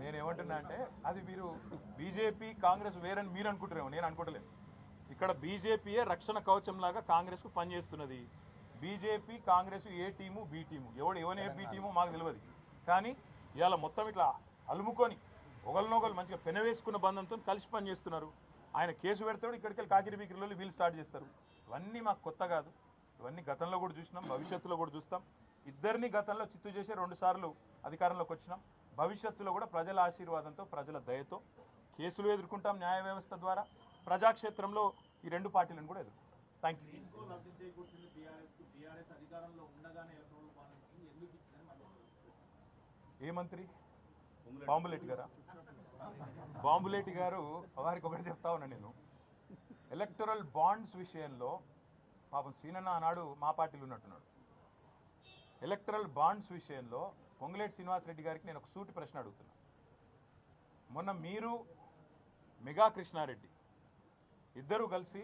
నేను ఏమంటున్నా అంటే అది మీరు బీజేపీ కాంగ్రెస్ వేరని మీరు అనుకుంటారేమో నేను అనుకుంటలేను ఇక్కడ బీజేపీయే రక్షణ కవచం లాగా కాంగ్రెస్కు పనిచేస్తున్నది. BJP Congress A team B team. ఎవడు ఎవరు ఏ బి టీము మాకు తెలియదు కానీ ఇవాళ మొత్తం ఇట్లా అలుముకొని ఒకరినొకరు మంచిగా పెనవేసుకున్న బంధంతో కలిసి పనిచేస్తున్నారు. ఆయన కేసు పెడతాడు ఇక్కడికి వెళ్ళి కాకిరి బీకిరిలో వీళ్ళు స్టార్ట్ చేస్తారు. ఇవన్నీ మాకు కొత్త కాదు. ఇవన్నీ గతంలో కూడా చూసినాం భవిష్యత్తులో కూడా చూస్తాం. ఇద్దరిని గతంలో చిత్తు చేసి రెండు సార్లు అధికారంలోకి వచ్చినాం. భవిష్యత్తులో కూడా ప్రజల ఆశీర్వాదంతో ప్రజల దయతో కేసులు ఎదుర్కొంటాం న్యాయ వ్యవస్థ ద్వారా. ప్రజాక్షేత్రంలో ఈ రెండు పార్టీలను కూడా ఎదుర్కొంటాం. థ్యాంక్ యూ ఏ మంత్రి? బాంబులేటి గారా? బాంబులేటి గారు వారికి ఒకటి చెప్తా ఉన్నా నేను. ఎలక్టరల్ బాండ్స్ విషయంలో పాపం సీనన్న ఆనాడు మా పార్టీలో ఉన్నట్టున్నాడు. ఎలక్టరల్ బాండ్స్ విషయంలో పొంగులేటి శ్రీనివాసరెడ్డి గారికి నేను ఒక సూటి ప్రశ్న అడుగుతున్నా. మొన్న మీరు మెగా కృష్ణారెడ్డి ఇద్దరు కలిసి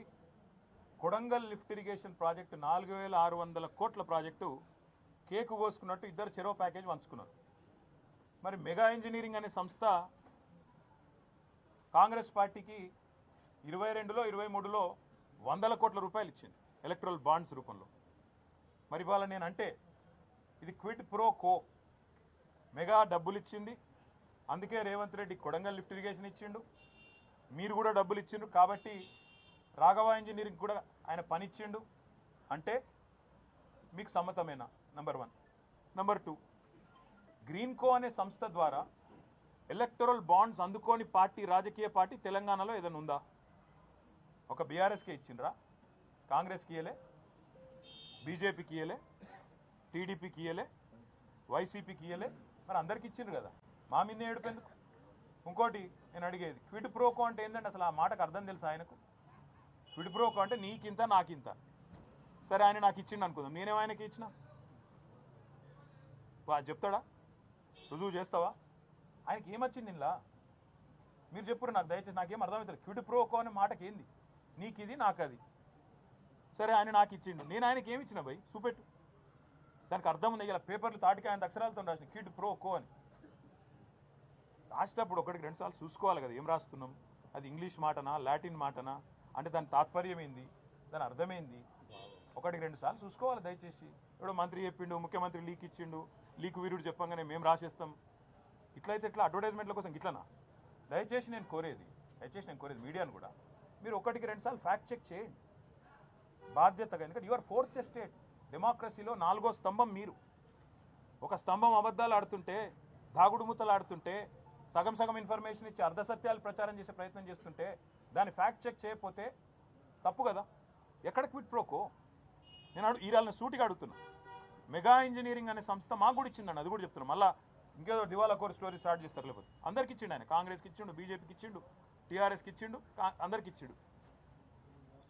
కొడంగల్ లిఫ్ట్ ఇరిగేషన్ ప్రాజెక్టు నాలుగు వేల ఆరు వందల కోట్ల ప్రాజెక్టు కేకు కోసుకున్నట్టు ఇద్దరు చెరో ప్యాకేజ్ పంచుకున్నారు. మరి మెగా ఇంజనీరింగ్ అనే సంస్థ కాంగ్రెస్ పార్టీకి ఇరవై రెండులో ఇరవై మూడులో వందల కోట్ల రూపాయలు ఇచ్చింది ఎలక్ట్రల్ బాండ్స్ రూపంలో. మరి వాళ్ళ నేను అంటే ఇది క్విట్ ప్రో కో. మెగా డబ్బులు ఇచ్చింది. అందుకే రేవంత్ రెడ్డి కొడంగల్ లిఫ్ట్ ఇరిగేషన్ ఇచ్చిండు. మీరు కూడా డబ్బులు ఇచ్చిండ్రు. కాబట్టి రాఘవ ఇంజనీరింగ్ కూడా ఆయన పని ఇచ్చిండు. అంటే మీకు సమ్మతమేనా? Number one number two Greenko అనే సంస్థ ద్వారా ఎలక్టరల్ బాండ్స్ అందుకోని పార్టీ రాజకీయ పార్టీ తెలంగాణలో ఏదైనా ఉందా? ఒక బీఆర్ఎస్కే ఇచ్చిండ్రా? కాంగ్రెస్కి ఇయ్యలే బీజేపీకి ఇయ్యలే టీడీపీకి ఇయ్యలే వైసీపీకి ఇయలే మరి అందరికి ఇచ్చిండ్రు కదా. మా మీద ఏడుపెందుకు? ఇంకోటి నేను అడిగేది క్విడ్ ప్రోకో అంటే ఏంటంటే అసలు ఆ మాటకు అర్థం తెలుసు ఆయనకు? క్విడ్ ప్రోకో అంటే నీకింత నాకింత. సరే ఆయన నాకు ఇచ్చిండు అనుకుందాం. నేనేం ఆయనకి ఇచ్చిన? వా చెప్తాడా? రుజువు చేస్తావా? ఆయనకి ఏమొచ్చింది ఇంట్లో మీరు చెప్పురు నాకు దయచేసి నాకేం అర్థమవుతుంది క్విడ్ ప్రోకో అనే మాటకి ఏంది? నీకు ఇది నాకు అది సరే ఆయన నాకు ఇచ్చిండు. నేను ఆయనకి ఏమి ఇచ్చిన భయ్? చూపెట్టు. దానికి అర్థం ఉంది. ఇలా పేపర్లు తాటికి ఆయన అక్షరాలతో రాసిన కిడ్ ప్రో కో అని. రాసేటప్పుడు ఒకటికి రెండుసార్లు చూసుకోవాలి కదా ఏం రాస్తున్నాం? అది ఇంగ్లీష్ మాటనా లాటిన్ మాటనా? అంటే దాని తాత్పర్యం ఏంది? దాని అర్థమైంది ఒకటికి రెండు సార్లు చూసుకోవాలి దయచేసి. ఇప్పుడు మంత్రి చెప్పిండు ముఖ్యమంత్రి లీక్ ఇచ్చిండు. లీక్ వీరుడు చెప్పంగానే మేము రాసేస్తాం. ఇట్లయితే ఇట్లా అడ్వర్టైజ్మెంట్ల కోసం ఇట్లనా? దయచేసి నేను కోరేది దయచేసి నేను కోరేది మీడియాను కూడా మీరు ఒకటికి రెండు సార్లు ఫ్యాక్ట్ చెక్ చేయండి. బాధ్యతగా ఎందుకంటే యువర్ ఫోర్త్ ఎస్టేట్ డెమోక్రసీలో నాలుగో స్తంభం మీరు. ఒక స్తంభం అబద్ధాలు ఆడుతుంటే దాగుడుమూతలు ఆడుతుంటే సగం సగం ఇన్ఫర్మేషన్ ఇచ్చి అర్ధసత్యాలు ప్రచారం చేసే ప్రయత్నం చేస్తుంటే దాన్ని ఫ్యాక్ట్ చెక్ చేయకపోతే తప్పు కదా? ఎక్కడ క్విట్ ప్రోకో నేను అడు ఈరాలని సూటిగా అడుగుతున్నా. మెగా ఇంజనీరింగ్ అనే సంస్థ మాకు కూడా ఇచ్చిందండి అది కూడా చెప్తున్నాను మళ్ళీ ఇంకేదో దివాలా కోర్ స్టోరీ స్టార్ట్ చేస్తారు లేకపోతే. అందరికి ఇచ్చిండు ఆయన. కాంగ్రెస్కి ఇచ్చిండు బీజేపీకి ఇచ్చిండు టీఆర్ఎస్కి ఇచ్చిండు కా- అందరికి ఇచ్చిండు.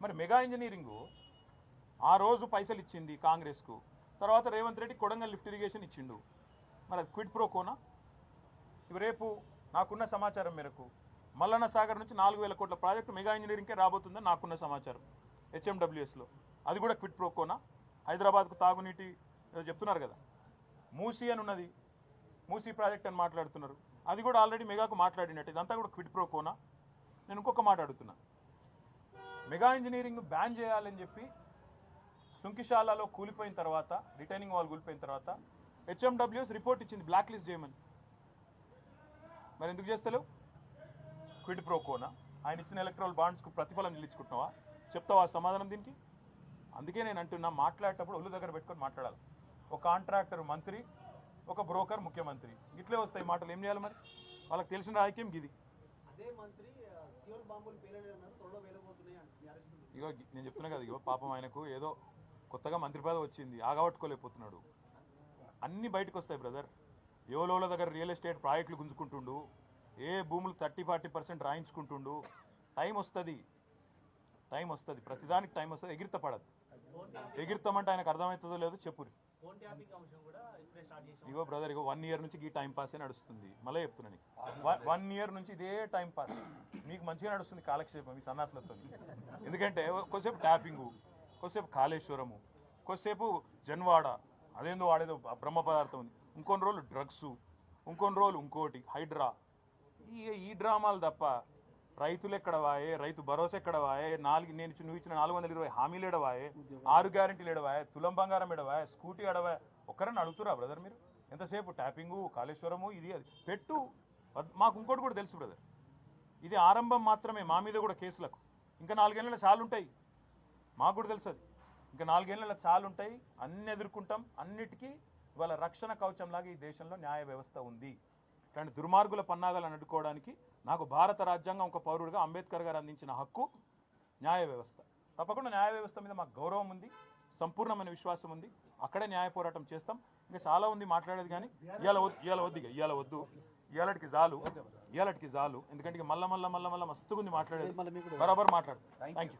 మరి మెగా ఇంజనీరింగు ఆ రోజు పైసలు ఇచ్చింది కాంగ్రెస్కు. తర్వాత రేవంత్ రెడ్డి కొడంగల్ లిఫ్ట్ ఇరిగేషన్ ఇచ్చిండు. మరి అది క్విడ్ ప్రోకోనా ఇవి రేపు నాకున్న సమాచారం మేరకు మల్లన్న సాగర్ నుంచి నాలుగు వేల కోట్ల ప్రాజెక్టు మెగా ఇంజనీరింగ్కే రాబోతుందని నాకున్న సమాచారం. హెచ్ఎండబ్ల్యూఎస్లో. అది కూడా క్విడ్ ప్రోకోనా హైదరాబాద్కు తాగునీటి చెప్తున్నారు కదా. మూసీ అని ఉన్నది. మూసీ ప్రాజెక్ట్ అని మాట్లాడుతున్నారు. అది కూడా ఆల్రెడీ మెగాకు మాట్లాడినట్టు. ఇదంతా కూడా క్విడ్ ప్రోకోనా నేను ఇంకొక మాట అడుగుతున్నా. మెగా ఇంజనీరింగ్ బ్యాన్ చేయాలని చెప్పి సుంకిశాలలో కూలిపోయిన తర్వాత రిటైనింగ్ వాల్ కూలిపోయిన తర్వాత హెచ్ఎండబ్ల్యూఎస్ రిపోర్ట్ ఇచ్చింది బ్లాక్ లిస్ట్ చేయమని. మరి ఎందుకు చేస్తలేవు? క్విడ్ ప్రోకోనా ఆయన ఇచ్చిన ఎలక్ట్రల్ బాండ్స్కు ప్రతిఫలం నిలిచుకుంటున్నావా? చెప్తావా సమాధానం దీనికి? అందుకే నేను అంటున్నా మాట్లాడేటప్పుడు ఒళ్ళు దగ్గర పెట్టుకొని మాట్లాడాలి. ఒక కాంట్రాక్టర్ మంత్రి ఒక బ్రోకర్ ముఖ్యమంత్రి. ఇట్లే వస్తాయి మాటలు. ఏం చేయాలి మరి? వాళ్ళకి తెలిసిన రాజకీయం గిది. ఇగో నేను చెప్తున్నా కదా ఇగో పాపం ఆయనకు ఏదో కొత్తగా మంత్రి పదవి వచ్చింది ఆగబట్టుకోలేకపోతున్నాడు అన్నీ బయటకు వస్తాయి బ్రదర్. ఎవలోల దగ్గర రియల్ ఎస్టేట్ ప్రాజెక్టులు గుంజుకుంటుండు ఏ భూములు థర్టీ ఫార్టీ పర్సెంట్ రాయించుకుంటుండు టైం వస్తుంది. టైం వస్తుంది. ప్రతిదానికి టైం వస్తుంది. ఎగిరిత పడదు ఎగిరితామంటే ఆయనకు అర్థమవుతుందో లేదో చెప్పురి. ఫోన్ ట్యాపింగ్ అంశం కూడా ఇప్పుడే స్టార్ట్ చేసాం. ఇగో బ్రదర్ ఇగో వన్ ఇయర్ నుంచి ఈ టైం పాస్ నడుస్తుంది. మళ్ళీ చెప్తున్నాను వన్ ఇయర్ నుంచి ఇదే టైం పాస్ మీకు మంచిగా నడుస్తుంది కాలక్షేపం ఈ సన్నాసులతో ఎందుకంటే కొద్దిసేపు ట్యాపింగు కొద్దిసేపు కాళేశ్వరము కొద్దిసేపు జన్వాడ అదేందో వాడేదో బ్రహ్మ పదార్థం ఉంది. ఇంకొన్ని రోజులు డ్రగ్స్ ఇంకొన్ని రోజులు ఇంకోటి హైడ్రా. ఈ ఈ డ్రామాలు తప్ప రైతులు ఎక్కడ వాయే రైతు భరోసా ఎక్కడ వాయే నాలుగు నేను నువ్వు ఇచ్చిన నాలుగు వందల ఇరవై హామీలు ఎడవాయే ఆరు గ్యారెంటీలు ఎడవాయే తులం బంగారం ఎడవాయే స్కూటీ ఎడవాయే ఒక్కరని అడుగుతురా బ్రదర్ మీరు? ఎంతసేపు? ట్యాపింగు కాళేశ్వరము ఇది అది. పెట్టు. మాకు ఇంకోటి కూడా తెలుసు బ్రదర్. ఇది ఆరంభం మాత్రమే మా మీద కూడా కేసులకు. ఇంకా నాలుగేళ్ళ చాలు ఉంటాయి మాకు కూడా తెలుసు అది. ఇంకా నాలుగేళ్ళ చాలు ఉంటాయి అన్ని ఎదుర్కొంటాం. అన్నిటికీ ఇవాళ రక్షణ కవచంలాగా ఈ దేశంలో న్యాయ వ్యవస్థ ఉంది. ఇట్లాంటి దుర్మార్గుల పన్నాగాలను అడ్డుకోవడానికి నాకు భారత రాజ్యాంగం ఒక పౌరుడిగా అంబేద్కర్ గారు అందించిన హక్కు న్యాయ వ్యవస్థ. తప్పకుండా న్యాయ వ్యవస్థ మీద మాకు గౌరవం ఉంది సంపూర్ణమైన విశ్వాసం ఉంది. అక్కడే న్యాయ పోరాటం చేస్తాం. ఇంకా చాలా ఉంది మాట్లాడేది కానీ ఇవాళ వద్దు ఇవాళ వద్దు ఇక ఇవాళ వద్దు. ఇవాళకి చాలు ఇవాళకి చాలు ఎందుకంటే మళ్ళా మళ్ళా మళ్ళా మస్తుగా ఉంది మాట్లాడేది బరాబర్ మాట్లాడు. Thank you